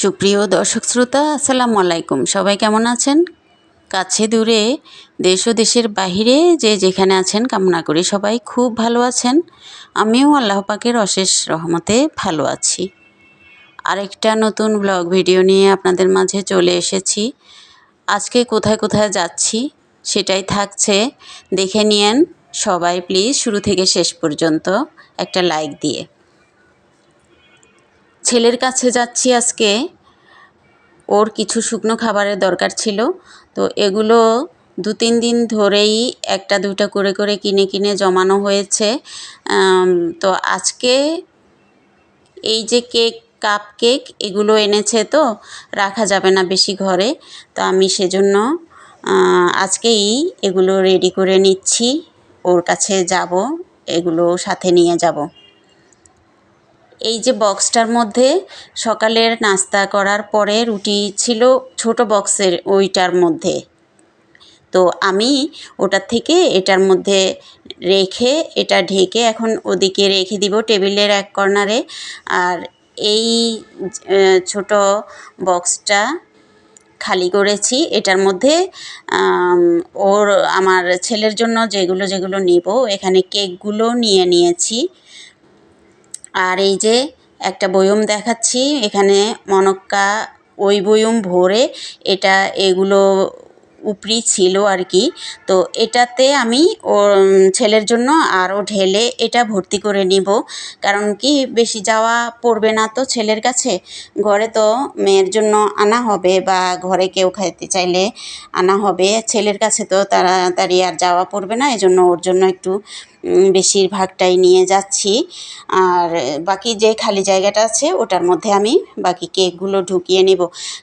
সুপ্রিয় দর্শক শ্রোতা, আসসালামু আলাইকুম। সবাই কেমন আছেন? কাছে দূরে, দেশ ও দেশের বাহিরে যে যেখানে আছেন, কামনা করি সবাই খুব ভালো আছেন। আমিও আল্লাহ পাকের অশেষ রহমতে ভালো আছি। আরেকটা নতুন ব্লগ ভিডিও নিয়ে আপনাদের মাঝে চলে এসেছি। আজকে কোথায় কোথায় যাচ্ছি, সেটাই থাকছে। দেখে নিয়েন সবাই প্লিজ, শুরু থেকে শেষ পর্যন্ত একটা লাইক দিয়ে। ছেলের কাছে যাচ্ছি আজকে। ওর কিছু শুকনো খাবারের দরকার ছিল। তো এগুলো দু তিন দিন ধরেই একটা দুইটা করে করে কিনে কিনে জমানো হয়েছে। তো আজকে এই যে কেক, কাপ কেক, এগুলো এনেছে তো, রাখা যাবে না বেশি ঘরে। তো আমি সেজন্য আজকেই এগুলো রেডি করে নিচ্ছি। ওর কাছে যাব, এগুলো সাথে নিয়ে যাব। এই যে বক্সটার মধ্যে সকালের নাস্তা করার পরে রুটি ছিল ছোট বক্সের ওইটার মধ্যে। তো আমি ওটার থেকে এটার মধ্যে রেখে এটা ঢেকে এখন ওদিকে রেখে দিব টেবিলের এক কর্নারে। আর এই ছোট বক্সটা খালি করেছি। এটার মধ্যে ওর, আমার ছেলের জন্য যেগুলো যেগুলো নেব, এখানে কেকগুলো নিয়ে নিয়েছি। আর এই যে একটা বয়ম দেখাচ্ছি এখানে মনক্কা ওই বয়ম ভরে এটা এগুলো উপরি ছিল আর কি। তো এটাতে আমি উম, ছেলের জন্য আরও ঢেলে এটা ভর্তি করে নিব। কারণ কি বেশি যাওয়া পড়বে না তো ছেলের কাছে। ঘরে তো মেয়ের জন্য আনা হবে বা ঘরে কেউ খাইতে চাইলে আনা হবে। ছেলের কাছে তো তাড়াতাড়ি আর যাওয়া পড়বে না এজন্য ওর জন্য একটু বেশিরভাগটাই নিয়ে যাচ্ছি। আর বাকি যে খালি জায়গাটা আছে, ওটার মধ্যে আমি বাকি কেকগুলো ঢুকিয়ে নেব।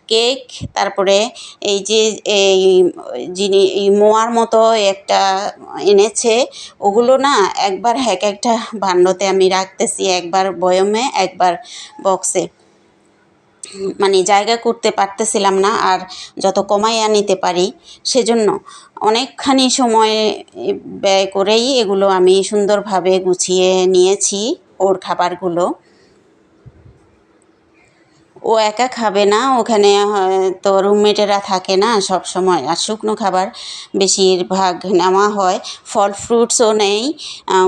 কেক, তারপরে এই যে, এই যিনি, এই মোয়ার মতো একটা এনেছে, ওগুলো না একবার এক একটা ভাণ্ডতে আমি রাখতেছি, একবার বয়মে, একবার বক্সে। মানে জায়গা করতে পারতেছিলাম না আর যত কমাইয়া নিতে পারি সেজন্য অনেকখানি সময় ব্যয় করেই এগুলো আমি সুন্দরভাবে গুছিয়ে নিয়েছি ওর খাবারগুলো। ও একা খাবে না, ওখানে তো রুমমেটেরা থাকে না সব সময়। আর শুকনো খাবার বেশিরভাগ নেওয়া হয়। ফল ফ্রুটসও নেই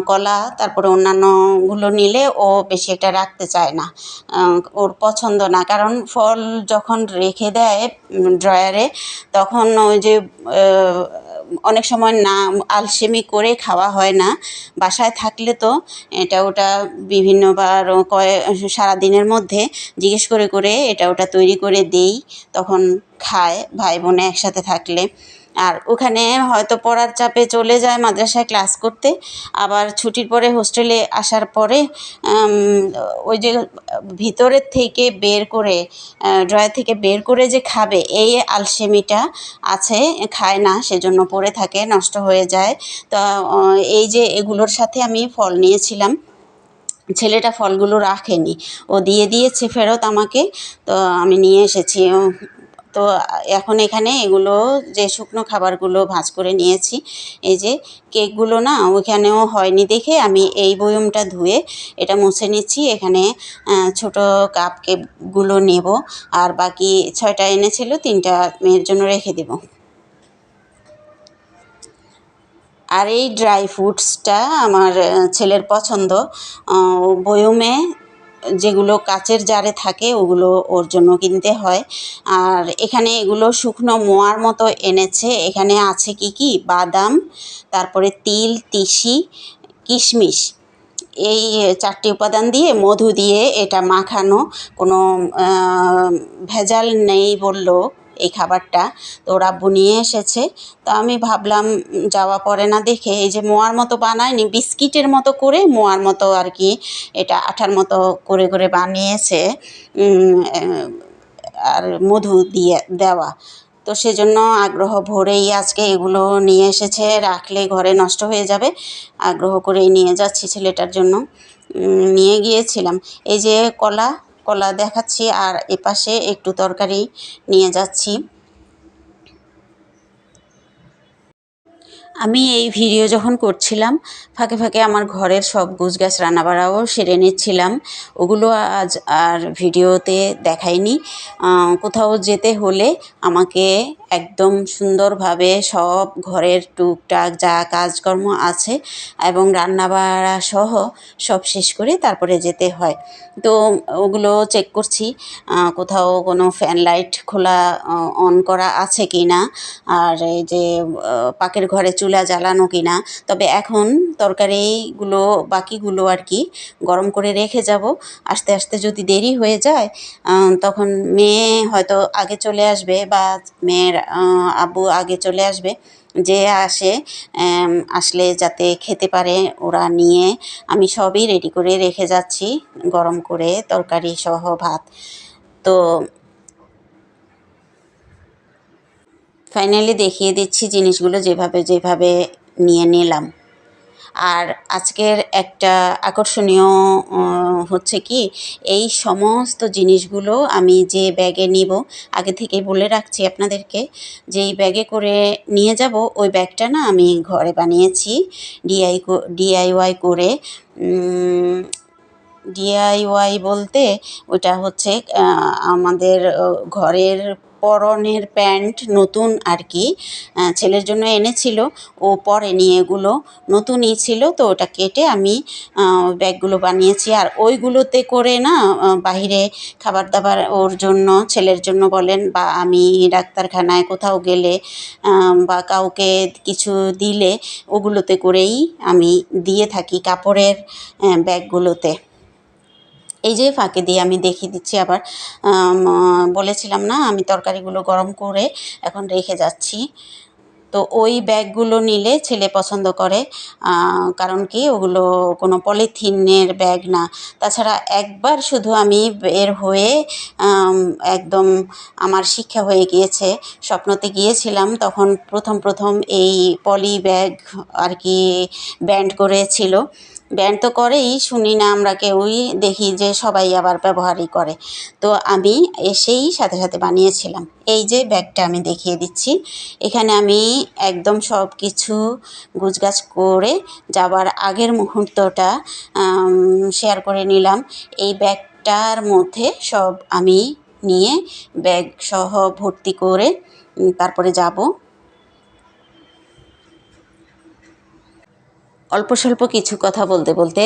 কলা, তারপরে অন্যান্যগুলো নিলে ও বেশি একটা রাখতে চায় না। ওর পছন্দ না। কারণ ফল যখন রেখে দেয় ড্রয়ারে তখন ওই যে অনেক সময় না আলসেমি করে খাওয়া হয় না। বাসায় থাকলে তো এটা ওটা বিভিন্নবার কয়ে সারাদিনের মধ্যে জিজ্ঞেস করে করে এটা ওটা তৈরি করে দেই, তখন খায় ভাই বোনে একসাথে থাকলে। আর ওখানে হয়তো পড়ার চাপে চলে যায় মাদ্রাসায় ক্লাস করতে। আবার ছুটির পরে হোস্টেলে আসার পরে ওই যে ভিতরের থেকে বের করে ড্রয়ার থেকে বের করে যে খাবে, এই আলসেমিটা আছে, খায় না, সেজন্য পড়ে থাকে, নষ্ট হয়ে যায়। তো এই যে এগুলোর সাথে আমি ফল নিয়েছিলাম। ছেলেটা ফলগুলো রাখেনি। ও দিয়ে দিয়েছে ফেরত আমাকে। তো আমি নিয়ে এসেছি। তো এখন এখানে এগুলো যে শুকনো খাবারগুলো ভাঁজ করে নিয়েছি, এই যে কেকগুলো না ওইখানেও হয়নি দেখে আমি এই বয়মটা ধুয়ে এটা মুছে নিচ্ছি। এখানে ছোট কাপ কেকগুলো নেব আর বাকি ছয়টা এনেছিল, তিনটা মেয়ের জন্য রেখে দেবো। আর এই ড্রাই ফ্রুটসটা আমার ছেলের পছন্দ। বয়মে যেগুলো কাচের জারে থাকে, ওগুলো ওর জন্য কিনতে হয়। আর এখানে এগুলো শুকনো মোয়ার মতো এনেছে। এখানে আছে কি কি? বাদাম, তারপরে তিল, তিসি, কিশমিশ। এই চারটি উপাদান দিয়ে মধু দিয়ে এটা মাখানো। কোনো ভেজাল নেই বলল এই খাবারটা তো ওরা নিয়ে এসেছে। তো আমি ভাবলাম যাওয়া পরে না দেখে এই যে মোয়ার মতো বানায়নি, বিস্কিটের মতো করে মোয়ার মতো আর কি এটা আঠার মতো করে করে বানিয়েছে আর মধু দিয়ে দেওয়া। তো সেজন্য আগ্রহ ভরেই আজকে এগুলো নিয়ে এসেছে, রাখলে ঘরে নষ্ট হয়ে যাবে, আগ্রহ করেই নিয়ে যাচ্ছি ছেলেটার জন্য। নিয়ে গিয়েছিলাম। এই যে কলা কলা দেখাচ্ছি আর এপাশে একটু তরকারি নিয়ে যাচ্ছি। আমি এই ভিডিও যখন করছিলাম, ফাঁকে ফাঁকে আমার ঘরের সব গুছ গাছ রান্নাবাড়াও সেরে নিচ্ছিলাম। ওগুলো আজ আর ভিডিওতে দেখাইনি। কোথাও যেতে হলে আমাকে একদম সুন্দরভাবে সব ঘরের টুকটাক যা কাজকর্ম আছে এবং রান্নাবাড়া সহ সব শেষ করে তারপরে যেতে হয়। তো ওগুলো চেক করছি কোথাও কোনো ফ্যান লাইট খোলা অন করা আছে কি না আর এই যে পাকের ঘরে চুলা জ্বালানো কি না তবে এখন তরকারিগুলো, বাকিগুলো আর কি গরম করে রেখে যাব। আস্তে আস্তে যদি দেরি হয়ে যায় তখন মেয়ে হয়তো আগে চলে আসবে বা মেয়ের আব্বু আগে চলে আসবে, যে আসে আসলে যাতে খেতে পারে, ওরা নিয়ে আমি সবই রেডি করে রেখে যাচ্ছি, গরম করে, তরকারি সহ ভাত। তো ফাইনালি দেখিয়ে দিচ্ছি জিনিসগুলো যেভাবে যেভাবে নিয়ে নিলাম। আর আজকের একটা আকর্ষণীয় হচ্ছে কি, এই সমস্ত জিনিসগুলো আমি যে ব্যাগে নিব, আগে থেকে বলে রাখছি আপনাদেরকে যে এই ব্যাগে করে নিয়ে যাব, ওই ব্যাগটা না আমি ঘরে বানিয়েছি ডিআই ডিআইওয়াই করে ডিআইওয়াই বলতে ওটা হচ্ছে আমাদের ঘরের পরনের প্যান্ট নতুন আর কি ছেলের জন্য এনেছিল। ও পরেনি এগুলো নতুনই ছিল, তো ওটা কেটে আমি ব্যাগগুলো বানিয়েছি। আর ওইগুলোতে করে না বাহিরে খাবার দাবার ওর জন্য, ছেলের জন্য বলেন, বা আমি ডাক্তারখানায় কোথাও গেলে বা কাউকে কিছু দিলে, ওগুলোতে করেই আমি দিয়ে থাকি কাপড়ের ব্যাগগুলোতে। এই যে ফাঁকে দিয়ে আমি দেখিয়ে দিচ্ছি আবার বলেছিলাম না, আমি তরকারিগুলো গরম করে এখন রেখে যাচ্ছি। তো ওই ব্যাগগুলো নিলে ছেলে পছন্দ করে কারণ কি ওগুলো কোনো পলিথিনের ব্যাগ না। তাছাড়া একবার শুধু আমি বের হয়ে একদম আমার শিক্ষা হয়ে গিয়েছে, স্বপ্নতে গিয়েছিলাম, তখন প্রথম প্রথম এই পলি ব্যাগ আর কি ব্যান্ড করেছিল। ব্যান্ড তো করেই, শুনি না আমরা কেউই, দেখি যে সবাই আবার ব্যবহারই করে। তো আমি এসেই সাথে সাথে বানিয়েছিলাম। এই যে ব্যাগটা আমি দেখিয়ে দিচ্ছি। এখানে আমি একদম সব কিছু গুছগাছ করে যাবার আগের মুহূর্তটা শেয়ার করে নিলাম। এই ব্যাগটার মধ্যে সব আমি নিয়ে ব্যাগ সহ ভর্তি করে তারপরে যাব। অল্প স্বল্প কিছু কথা বলতে বলতে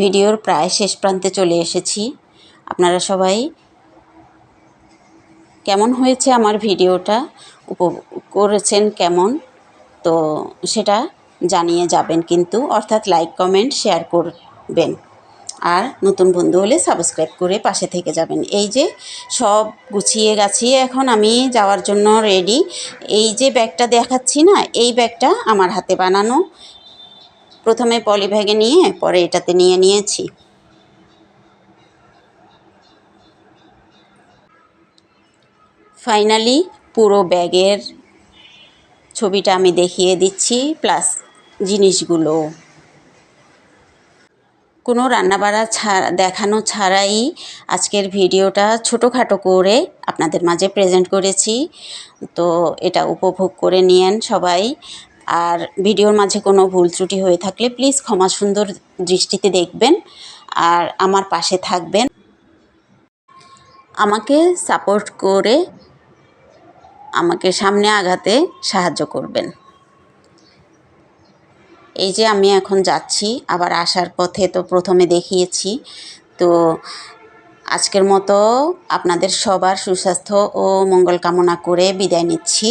ভিডিওর প্রায় শেষ প্রান্তে চলে এসেছি। আপনারা সবাই কেমন হয়েছে আমার ভিডিওটা? উপভোগ করেছেন কেমন? তো সেটা জানিয়ে যাবেন কিন্তু, অর্থাৎ লাইক কমেন্ট শেয়ার করবেন। আর নতুন বন্ধু হলে সাবস্ক্রাইব করে পাশে থেকে যাবেন। এই যে সব গুছিয়ে গাছিয়ে এখন আমি যাওয়ার জন্য রেডি এই যে ব্যাগটা দেখাচ্ছি না, এই ব্যাগটা আমার হাতে বানানো। প্রথমে পলি ব্যাগে নিয়ে পরে এটাতে নিয়ে নিয়েছি। ফাইনালি পুরো ব্যাগের ছবিটা আমি দেখিয়ে দিচ্ছি, প্লাস জিনিসগুলো। কোনো রান্নাবাড়া ছাড়া দেখানো ছাড়াই আজকের ভিডিওটা ছোটোখাটো করে আপনাদের মাঝে প্রেজেন্ট করেছি। তো এটা উপভোগ করে নিয়েন সবাই। আর ভিডিওর মাঝে কোনো ভুল ত্রুটি হয়ে থাকলে প্লিজ ক্ষমা সুন্দর দৃষ্টিতে দেখবেন আর আমার পাশে থাকবেন। আমাকে সাপোর্ট করে আমাকে সামনে আগাতে সাহায্য করবেন। এই যে আমি এখন যাচ্ছি, আবার আসার পথে তো প্রথমে দেখিয়েছি। তো আজকের মতো আপনাদের সবার সুস্বাস্থ্য ও মঙ্গল কামনা করে বিদায় নিচ্ছি।